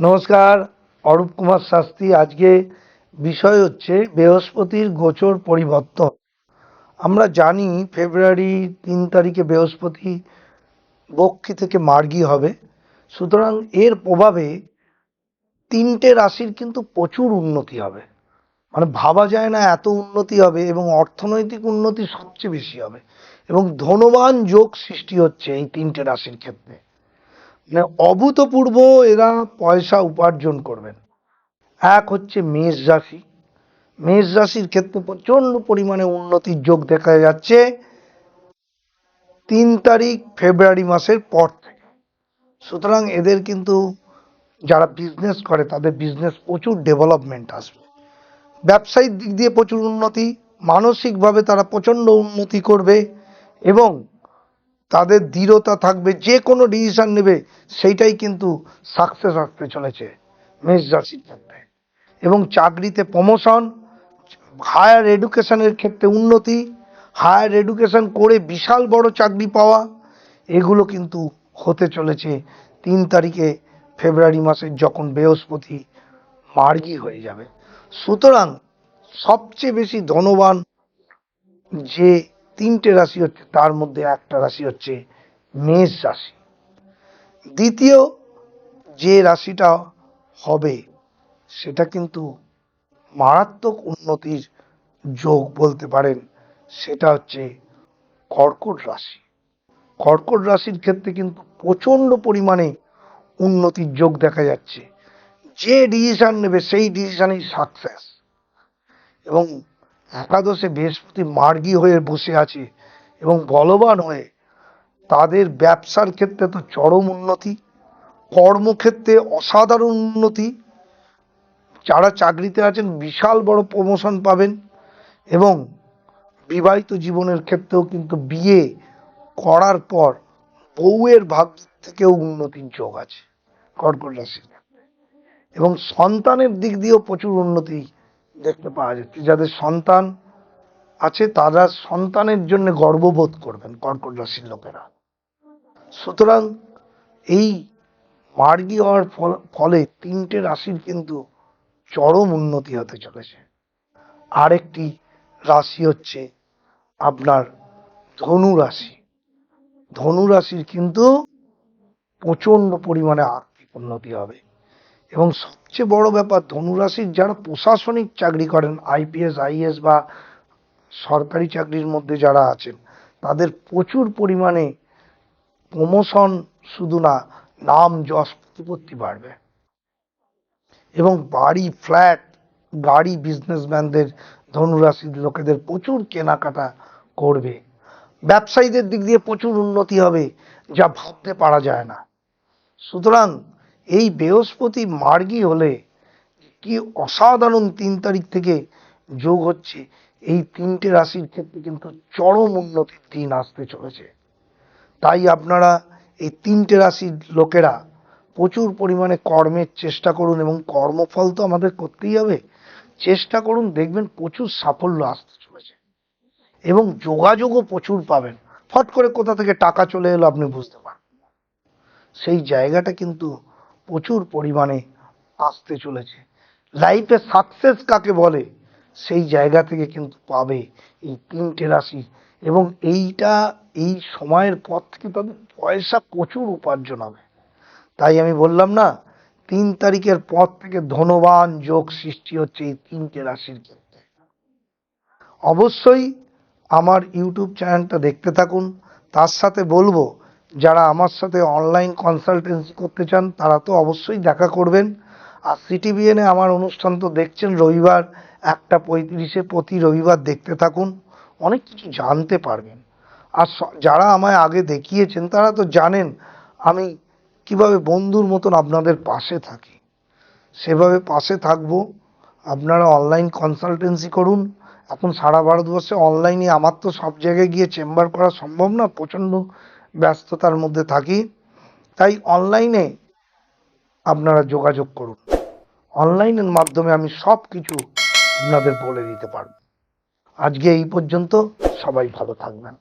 নমস্কার, অরূপ কুমার শাস্ত্রী। আজকে বিষয় হচ্ছে বৃহস্পতির গোচর পরিবর্তন। আমরা জানি ফেব্রুয়ারি তিন তারিখে বৃহস্পতি বক্ষী থেকে মার্গী হবে। সুতরাং এর প্রভাবে তিনটে রাশির কিন্তু প্রচুর উন্নতি হবে। মানে ভাবা যায় না এত উন্নতি হবে এবং অর্থনৈতিক উন্নতি সবচেয়ে বেশি হবে। এবং ধনবান যোগ সৃষ্টি হচ্ছে এই তিনটে রাশির ক্ষেত্রে। মানে অভূতপূর্ব এরা পয়সা উপার্জন করবেন। এক হচ্ছে মেষ রাশি। মেষ রাশির ক্ষেত্রে প্রচণ্ড পরিমাণে উন্নতির যোগ দেখা যাচ্ছে। তিন তারিখ ফেব্রুয়ারি মাসের পর থেকে। সুতরাং এদের কিন্তু যারা বিজনেস করে, তাদের বিজনেস প্রচুর ডেভেলপমেন্ট আসবে। ব্যবসায়িক দিক দিয়ে প্রচুর উন্নতি, মানসিকভাবে তারা প্রচণ্ড উন্নতি করবে এবং তাদের দৃঢ়তা থাকবে, যে কোনো ডিসিশন নেবে, সেইটাই কিন্তু সাকসেস আসতে চলেছে মেষ রাশির ক্ষেত্রে এবং চাকরিতে প্রমোশন হায়ার এডুকেশনের ক্ষেত্রে উন্নতি হায়ার এডুকেশন করে বিশাল বড় চাকরি পাওয়া, এগুলো কিন্তু হতে চলেছে তিন তারিখে ফেব্রুয়ারি মাসের যখন বৃহস্পতি মার্গী হয়ে যাবে। সুতরাং সবচেয়ে বেশি ধনবান যে তিনটে রাশি হচ্ছে, তার মধ্যে একটা রাশি হচ্ছে মেষ রাশি। দ্বিতীয় যে রাশিটা হবে, সেটা কিন্তু মারাত্মক উন্নতির যোগ বলতে পারেন, সেটা হচ্ছে কর্কট রাশি। কর্কট রাশির ক্ষেত্রে কিন্তু প্রচণ্ড পরিমাণে উন্নতির যোগ দেখা যাচ্ছে। যে ডিসিশন নেবে, সেই ডিসিশনেই সাকসেস এবং একাদশে বৃহস্পতি মার্গী হয়ে বসে আছে এবং বলবান হয়ে তাদের ব্যবসার ক্ষেত্রে তো চরম উন্নতি, কর্মক্ষেত্রে অসাধারণ উন্নতি। যারা চাকরিতে আছেন, বিশাল বড় প্রমোশন পাবেন এবং বিবাহিত জীবনের ক্ষেত্রেও কিন্তু বিয়ে করার পর বউয়ের ভাগ থেকেও উন্নতির যোগ আছে। কর্কট রাশির। এবং সন্তানের দিক দিয়েও প্রচুর উন্নতি দেখতে পাওয়া যাচ্ছে। যাদের সন্তান আছে, তারা সন্তানের জন্য গর্ববোধ করবেন কর্কট রাশির লোকেরা। সুতরাং এই মার্গী হওয়ার ফল- তিনটে রাশির কিন্তু চরম উন্নতি হতে চলেছে। আরেকটি রাশি হচ্ছে আপনার ধনু রাশি। ধনু রাশির কিন্তু প্রচণ্ড পরিমাণে আর্থিক উন্নতি হবে। এবং সবচেয়ে বড় ব্যাপার, ধনুরাশির যারা প্রশাসনিক চাকরি করেন আইপিএস আইএস বা সরকারি চাকরির মধ্যে যারা আছেন, তাদের প্রচুর পরিমাণে প্রমোশন শুধু না, নাম যশ প্রতিপত্তি বাড়বে। এবং বাড়ি ফ্ল্যাট গাড়ি বিজনেসম্যানদের ধনুরাশির লোকেদের প্রচুর কেনাকাটা করবে। ব্যবসায়ীদের দিক দিয়ে প্রচুর উন্নতি হবে, যা ভাবতে পারা যায় না। সুতরাং এই বৃহস্পতি মার্গী হলে কি অসাধারণ তিন তারিখ থেকে যোগ হচ্ছে। এই তিনটে রাশির ক্ষেত্রে কিন্তু চরম উন্নতির দিন আসতে চলেছে। তাই আপনারা এই তিনটে রাশির লোকেরা প্রচুর পরিমাণে কর্মের চেষ্টা করুন এবং কর্মফল তো আমাদের করতেই হবে। চেষ্টা করুন, দেখবেন প্রচুর সাফল্য আসতে চলেছে। এবং যোগাযোগও প্রচুর পাবেন। ফট করে কোথা থেকে টাকা চলে এলো আপনি বুঝতে পারবেন না। সেই জায়গাটা কিন্তু প্রচুর পরিমাণে আসতে চলেছে। লাইফে সাকসেস কাকে বলে? সেই জায়গা থেকে কিন্তু পাবে এই তিনটে রাশি। এবং এইটা, এই সময়ের পর থেকে তাদের পয়সা প্রচুর উপার্জন হবে। তাই আমি বললাম না, তিন তারিখের পর থেকে ধনবান যোগ সৃষ্টি হচ্ছে এই তিনটে রাশির ক্ষেত্রে। অবশ্যই আমার ইউটিউব চ্যানেলটা দেখতে থাকুন। তার সাথে বলব যারা আমার সাথে অনলাইন কনসালটেন্সি করতে চান, তারা তো অবশ্যই দেখা করবেন। আর সিটিভিএনে আমার অনুষ্ঠান তো দেখছেন, রবিবার একটা পঁয়ত্রিশে প্রতি রবিবার দেখতে থাকুন, অনেক কিছু জানতে পারবেন। আর যারা আমায় আগে দেখিয়েছেন, তারা তো জানেন আমি কীভাবে বন্ধুর মতন আপনাদের পাশে থাকি। সেভাবে পাশে থাকব, আপনারা অনলাইন কনসালটেন্সি করুন। এখন সারা ভারতবর্ষে অনলাইনে আমার তো সব জায়গায় গিয়ে চেম্বার করা সম্ভব না, প্রচণ্ড ব্যস্ততার মধ্যে থাকি, তাই অনলাইনে আপনারা যোগাযোগ করুন। অনলাইনের মাধ্যমে আমি সব কিছু আপনাদের বলে দিতে পারব। আজকে এই পর্যন্ত সবাই ভালো থাকবেন।